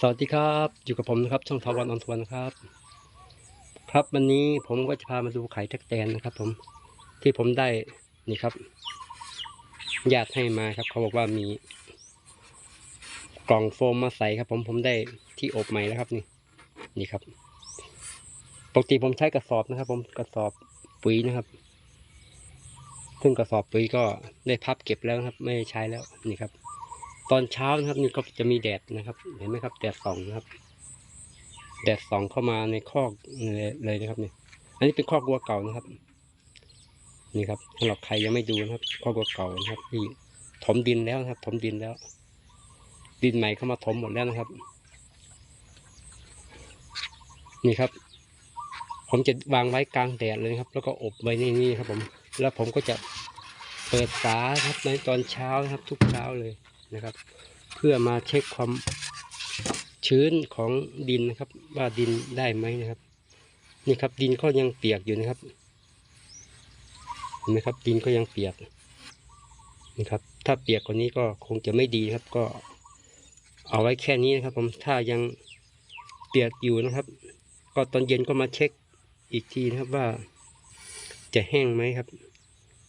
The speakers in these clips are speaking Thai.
สวัสดีครับ อยู่กับผมนะครับ ช่องทวันออนทวนครับ ครับวันนี้ผมก็จะพามาดูไข่แท็กแตนนะครับ ผมที่ผมได้นี่ครับญาติให้มาครับ เขาบอกว่ามี กล่องโฟมมาใส่ครับ ผมผมได้ที่อบใหม่แล้วครับนี่ นี่ครับปกติผมใช้กระสอบนะครับ ผมกระสอบปุ๋ยนะครับ ซึ่งกระสอบปุ๋ยก็ได้พับเก็บแล้วครับ ไม่ใช้แล้วนี่ครับ ตอนเช้านะครับนี่ก็จะมีแดดนะครับ เห็นไหมครับ แดดส่องนะครับ แดดส่องเข้ามาในคอกเลยนะครับนี่อันนี้เป็นคอกวัวเก่านะครับ นี่ครับสำหรับใครยังไม่ดูนะครับ คอกวัวเก่านะครับที่ถมดินแล้วนะครับ ถมดินแล้ว ดินใหม่เข้ามาถมหมดแล้วนะครับ นี่ครับ ผมจะวางไว้กลางแดดเลยครับ แล้วก็อบไว้ในนี้ครับ ผม แล้วผมก็จะเปิดฝาครับในตอนเช้านะครับ ทุกเช้าเลย นะครับ เพื่อมาเช็คความชื้นของดินนะครับ ว่าดินได้ไหมนะครับ นี่ครับดินก็ยังเปียกอยู่นะครับเห็นไหมครับดินก็ยังเปียกนะครับ ถ้าเปียกกว่านี้ก็คงจะไม่ดีครับ ก็เอาไว้แค่นี้นะครับ ผมถ้ายังเปียกอยู่นะครับ ก็ตอนเย็นก็มาเช็คอีกทีนะครับว่าจะแห้งไหมครับ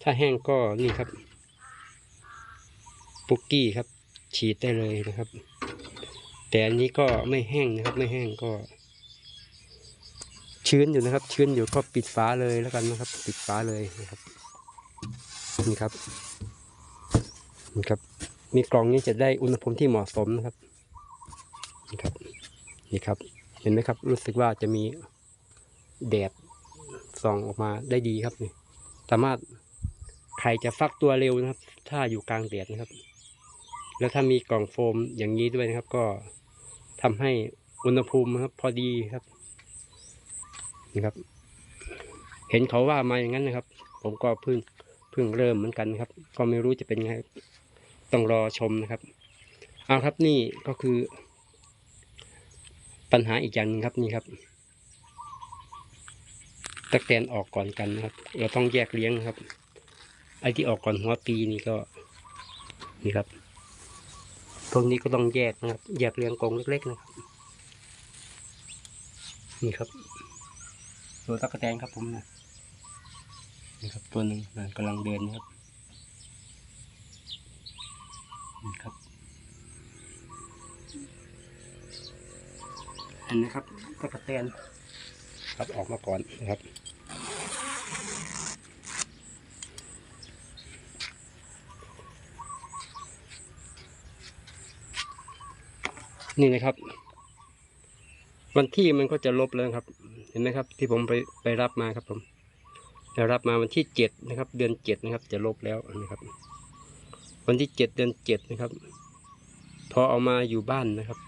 ถ้าแห้งก็นี่ครับ ปุกกี้ครับ ฉีดได้เลยนะครับ แต่อันนี้ก็ไม่แห้งนะครับ ไม่แห้งก็ ชื้นอยู่นะครับ ชื้นอยู่ก็ปิดฝาเลยแล้วกันนะครับ ปิดฝาเลยนะครับนี่ครับนี่ครับ มีกล่องนี้จะได้อุณหภูมิที่เหมาะสมนะครับนี่ครับนี่ครับ เห็นไหมครับ รู้สึกว่าจะมีแดดส่องออกมาได้ดีครับนี่สามารถไข่จะฟักตัวเร็วนะครับ ถ้าอยู่กลางแดดนะครับ แล้วถ้ามีกล่องโฟมอย่างนี้ด้วยนะครับ ก็ทำให้อุณหภูมิครับ พอดีครับนี่ครับ เห็นเขาว่ามาอย่างนั้นนะครับ ผมก็เพิ่งเพิ่งเริ่มเหมือนกันครับ ก็ไม่รู้จะเป็นไงต้องรอชมนะครับเอาครับนี่ก็คือ ปัญหาอีกอย่างหนึงครับนี่ครับตะแกนออกก่อนกันนะครับ เราต้องแยกเลี้ยงครับ ไอ้ที่ออกก่อนหัวปีนี่ก็ นี่ครับ วกนี้ก็ต้องแยกนะครับ แยกเรียงกรงเล็กๆนะครับ นี่ครับ ตัวตะกแตนครับผมนะนี่ครับตัวหนึ่งนะกำลังเดินนะครับนี่ครับเห็นไหมครับตะกแตนครับออกมาก่อนนะครับ นี่นะครับ วันที่มันก็จะลบแล้วครับ เห็นไหมครับ ที่ผมไปไปรับมาครับผมไปรับมาวันที่เจ็ดนะครับ เดือนเจ็ดนะครับ จะลบแล้วนะครับ วันที่เจ็ดเดือนเจ็ดนะครับ พอเอามาอยู่บ้านนะครับ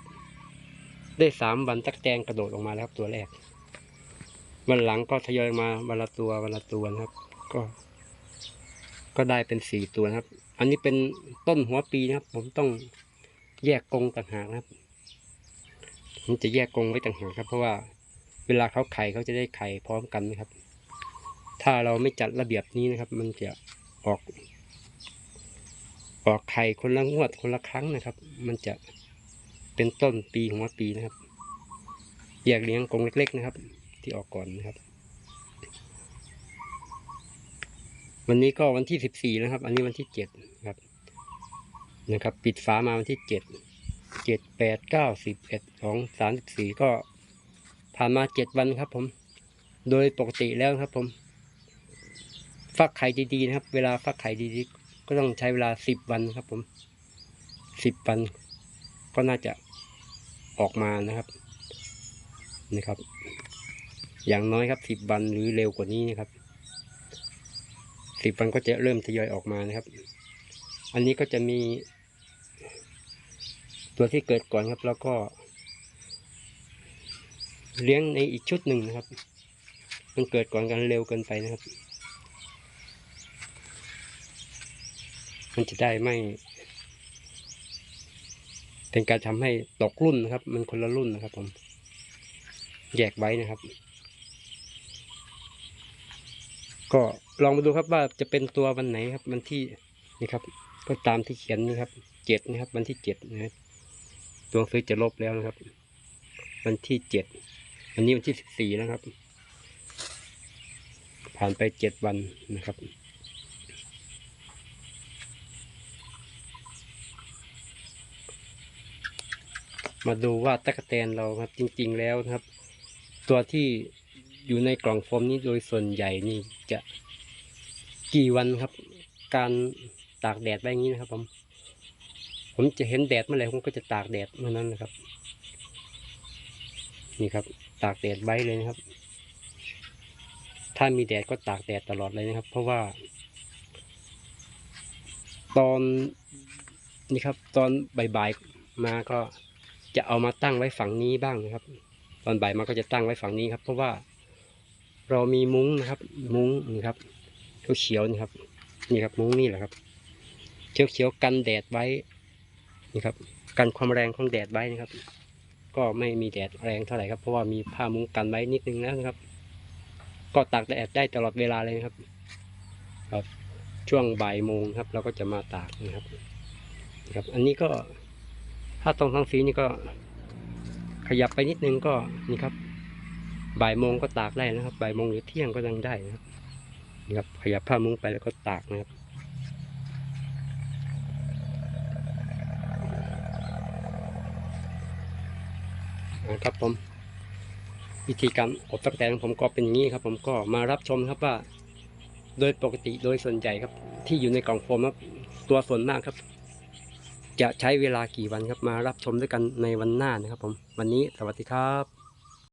ได้สามวันตักแตงกระโดดออกมาแล้วครับตัวแรกวันหลังก็ทยอยมาวันละตัววันละตัวนะครับ ก็ ก็ได้เป็นสี่ตัวนะครับ อันนี้เป็นต้นหัวปีนะครับ ผมต้องแยกกรงต่างหากนะครับ ผมจะแยกกรงไว้ต่างหากครับ เพราะว่าเวลาเขาไข่เขาจะได้ไข่พร้อมกันนะครับ ถ้าเราไม่จัดระเบียบนี้นะครับ มันจะออก ออกไข่คนละงวดคนละครั้งนะครับ มันจะเป็นต้นปีหัวปีนะครับแยกเลี้ยงกรงเล็ก ๆ นะครับ ที่ออกก่อนนะครับ วันนี้ก็วันที่สิบสี่นะครับ อันนี้วันที่เจ็ดครับนะครับ ปิดฝามาวันที่เจ็ด เจ็ดแปดเก้าสิบเอ็ดสองสามสิบสี่ก็ผ่านมาเจ็ดวันครับผม โดยปกติแล้วครับผม ฟักไข่ดีๆนะครับ เวลาฟักไข่ดีๆ ก็ต้องใช้เวลาสิบวันครับผมสิบวัน ก็น่าจะออกมานะครับนี่ครับ อย่างน้อยครับสิบวันหรือเร็วกว่านี้นะครับสิบวันก็จะเริ่มทยอยออกมานะครับ อันนี้ก็จะมี ตัวที่เกิดก่อนครับ แล้วก็ เลี้ยงในอีกชุดหนึ่งนะครับ มันเกิดก่อนกันเร็วเกินไปนะครับ มันจะได้ไม่เป็นการทำให้ตกรุ่นนะครับ มันคนละรุ่นนะครับ ผม แยกไว้นะครับ ก็ลองมาดูครับว่าจะเป็นตัววันไหนครับ วันที่นี่ครับ ก็ตามที่เขียนนะครับเจ็ดนะครับ วันที่เจ็ดนะครับ ตัวหนังสือจะลบแล้วนะครับ วันที่เจ็ดวันนี้วันที่สิบสี่นะครับ ผ่านไปเจ็ดวันนะครับมาดูว่าตะกแตนเราครับจริง ๆ แล้วนะครับ ตัวที่อยู่ในกล่องโฟมนี้โดยส่วนใหญ่นี่จะกี่วันครับ การตากแดดไว้อย่างนี้นะครับผม ผมจะเห็นแดดเมื่อไหร่ผมก็จะตากแดดเมื่อนั้นนะครับ นี่ครับ ตากแดดไว้เลยนะครับ ถ้ามีแดดก็ตากแดดตลอดเลยนะครับ เพราะว่า ตอนนี่ครับ ตอนบ่ายๆมาก็จะเอามาตั้งไว้ฝั่งนี้บ้างนะครับ ตอนบ่ายมาก็จะตั้งไว้ฝั่งนี้ครับ เพราะว่าเรามีมุ้งนะครับ มุ้งนี่ครับเขียวๆนี่ครับ นี่ครับมุ้งนี่แหละครับเขียวๆกันแดดไว้ นี่ครับกันความแรงของแดดไว้นะครับ ก็ไม่มีแดดแรงเท่าไหร่ครับ เพราะว่ามีผ้ามุ้งกันไว้นิดนึงแล้วนะครับ ก็ตากแดดได้ตลอดเวลาเลยนะครับ ครับช่วงบ่ายโมงครับ เราก็จะมาตากนะครับนะครับ อันนี้ก็ถ้าตรงทั้งสีนี่ก็ขยับไปนิดนึงก็นี่ครับ บ่ายโมงก็ตากได้นะครับ บ่ายโมงหรือเที่ยงก็ยังได้นะครับนี่ครับขยับผ้ามุ้งไปแล้วก็ตากนะครับ นะครับผมวิธีการอบตักแตนของผมก็เป็นอย่างนี้ครับ ผมก็มารับชมครับว่า โดยปกติโดยส่วนใหญ่ครับ ที่อยู่ในกล่องโฟมครับตัวส่วนมากครับ จะใช้เวลากี่วันครับมารับชมด้วยกันในวันหน้านะครับ ผมวันนี้สวัสดีครับ